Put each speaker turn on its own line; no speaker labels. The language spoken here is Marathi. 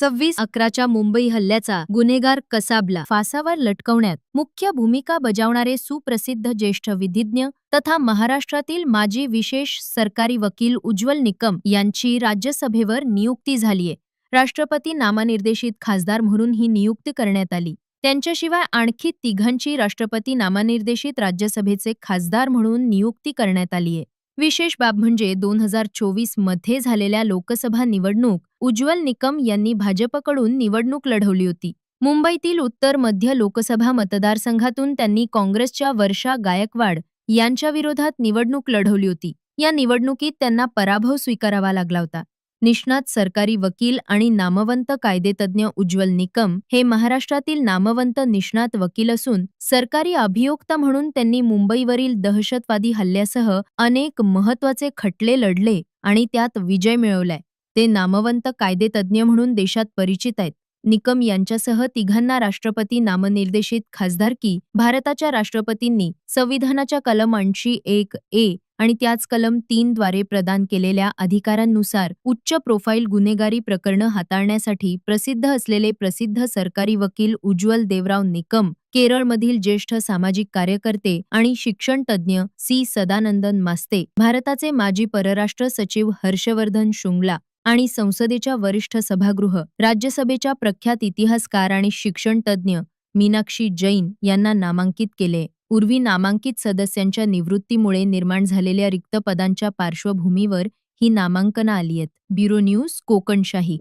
सव्वीस अकराच्या मुंबई हल्ल्याचा गुन्हेगार कसाबला फासावर लटकवण्यात मुख्य भूमिका बजावणारे सुप्रसिद्ध ज्येष्ठ विधिज्ञ तथा महाराष्ट्रातील माजी विशेष सरकारी वकील उज्ज्वल निकम यांची राज्यसभेवर नियुक्ती झालीय. राष्ट्रपती नामनिर्देशित खासदार म्हणून ही नियुक्ती करण्यात आली. त्यांच्याशिवाय आणखी तिघांची राष्ट्रपती नामनिर्देशित राज्यसभेचे खासदार म्हणून नियुक्ती करण्यात आलीय. विशेष बाब म्हणजे दोन हजार चोवीसमध्ये झालेल्या लोकसभा निवडणूक उज्ज्वल निकम यांनी भाजपकडून निवडणूक लढवली होती. मुंबईतील उत्तर मध्य लोकसभा मतदारसंघातून त्यांनी काँग्रेसच्या वर्षा गायकवाड यांच्या विरोधात निवडणूक लढवली होती. या निवडणुकीत त्यांना पराभव स्वीकारावा लागला होता. निष्णात सरकारी वकील आणि नामवंत कायदेतज्ञ उज्ज्वल निकम हे महाराष्ट्रातील नामवंत निष्णात वकील असून सरकारी अभियोक्ता म्हणून त्यांनी मुंबईवरील दहशतवादी हल्ल्यासह अनेक महत्त्वाचे खटले लढले आणि त्यात विजय मिळवलाय. ते नामवंत कायदेतज्ञ म्हणून देशात परिचित आहेत. निकम यांच्यासह तिघांना राष्ट्रपती नामनिर्देशित खासदारकी भारताच्या राष्ट्रपतींनी संविधानाच्या कलम ऐंशी एक ए आणि त्याच कलम तीन द्वारे प्रदान केलेल्या अधिकारांनुसार उच्च प्रोफाईल गुन्हेगारी प्रकरणं हाताळण्यासाठी प्रसिद्ध असलेले प्रसिद्ध सरकारी वकील उज्ज्वल देवराव निकम केरळमधील ज्येष्ठ सामाजिक कार्यकर्ते आणि शिक्षण तज्ज्ञ सी. सदानंदन मास्ते भारताचे माजी परराष्ट्र सचिव हर्षवर्धन शुंगला आणि संसदेच्या वरिष्ठ सभागृह राज्यसभेच्या प्रख्यात इतिहासकार आणि शिक्षण तज्ज्ञ मीनाक्षी जैन यांना नामांकित केले. पूर्वी नामांकित सदस्यांच्या निवृत्तीमुळे निर्माण झालेल्या रिक्त पदांच्या पार्श्वभूमीवर ही नामांकनं आली आहेत. Bureau news Kokanshahi.